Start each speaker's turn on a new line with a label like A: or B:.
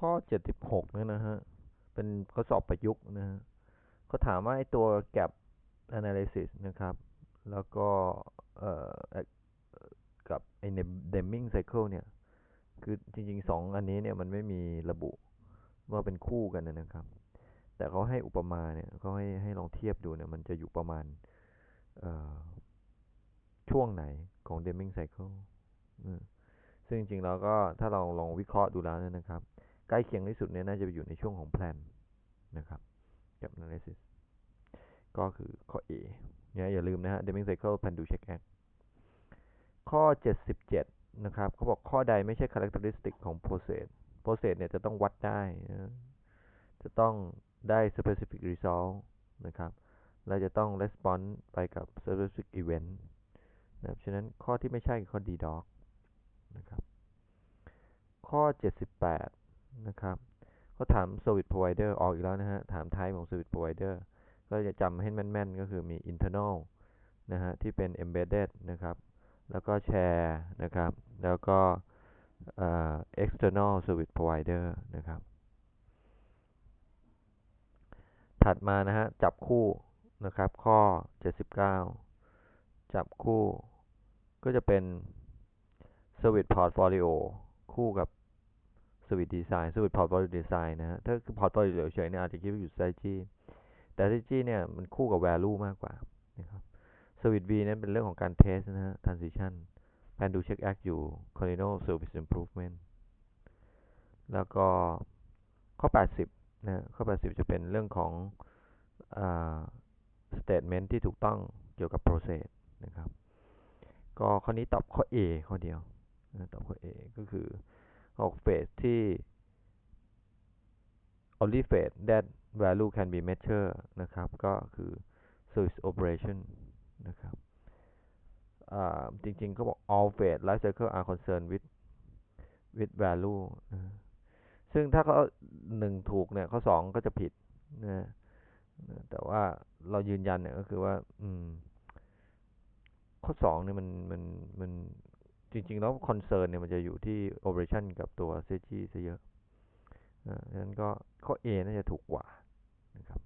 A: ข้อ 76เนี่ยนะฮะ เป็นข้อสอบประยุกต์นะฮะเขาถามว่าไอ้ตัว gap analysis นะครับ แล้วก็เอ่อกับไอ้ Deming cycle เนี่ย คือจริงๆสองอันนี้เนี่ยมันไม่มีระบุว่าเป็นคู่กันนะครับ แต่เขาให้อุปมาเนี่ยเขาให้ให้ลองเทียบดูเนี่ย มันจะอยู่ประมาณช่วงไหนของ Deming cycle ซึ่งจริงๆแล้วก็ถ้าเราลองวิเคราะห์ดูแล้วนะครับ ใกล้เคียงที่สุดเนี่ยน่าจะอยู่ในช่วงของ plan นะครับ gap analysis ก็คือข้อ A เนี่ยอย่าลืมนะฮะ Deming cycle plan do check act ข้อ 77 นะครับเขาบอกข้อใดไม่ใช่ characteristic ของ process process เนี่ยจะต้องวัดได้นะจะต้องได้ specific result นะครับเราจะต้อง response ไปกับ specific event นะครับฉะนั้นข้อที่ไม่ใช่คือข้อ D dog นะครับ ข้อ 78 นะครับเขาถาม service provider ออกอีกแล้วนะฮะ ถาม type ของ service provider ก็จะจำให้แม่นๆ ก็คือมี internal นะฮะ ที่เป็น embedded นะครับ แล้วก็แชร์นะครับ แล้วก็ external service provider นะครับ ถัดมานะฮะ จับคู่นะครับ ข้อ 79 จับคู่ก็จะเป็น service portfolio คู่กับ สวิตดีไซน์สวิตพอร์ตโฟลิโอดีไซน์นะฮะถ้าคือพอร์ตโฟลิโอเฉยๆเนี่ยอาจจะคิดว่าอยู่ strategy แต่ strategy เนี่ยมันคู่กับ value มากกว่านะครับสวิตบีนั้นเป็นเรื่องของการเทสนะฮะ transition แพนดูเช็คแอคอยู่ Cardinal Service Improvement แล้วก็ข้อ 80 นะข้อ 80 จะเป็นเรื่องของสเตตเมนที่ถูกต้องเกี่ยวกับโปรเซสนะครับ ก็ข้อนี้ตอบข้อ A ข้อเดียว ตอบข้อ A ก็คือ ออกเฟสที่ only phase that value can be measured นะครับ ก็คือ service operation นะครับจริงๆเขาบอก all phase life cycle are concerned with with value นะซึ่งถ้าเขาหนึ่งถูกเนี่ยข้อสองก็จะผิดนะแต่ว่าเรายืนยันเนี่ยก็คือว่าอืมข้อสองเนี่ยมันมันมัน จริง ๆ แล้วคอนเซิร์นเนี่ยมันจะอยู่ที่โอเปอเรชันกับตัวเซจีซะเยอะดังนั้นก็ข้อ A น่าจะถูกกว่านะครับ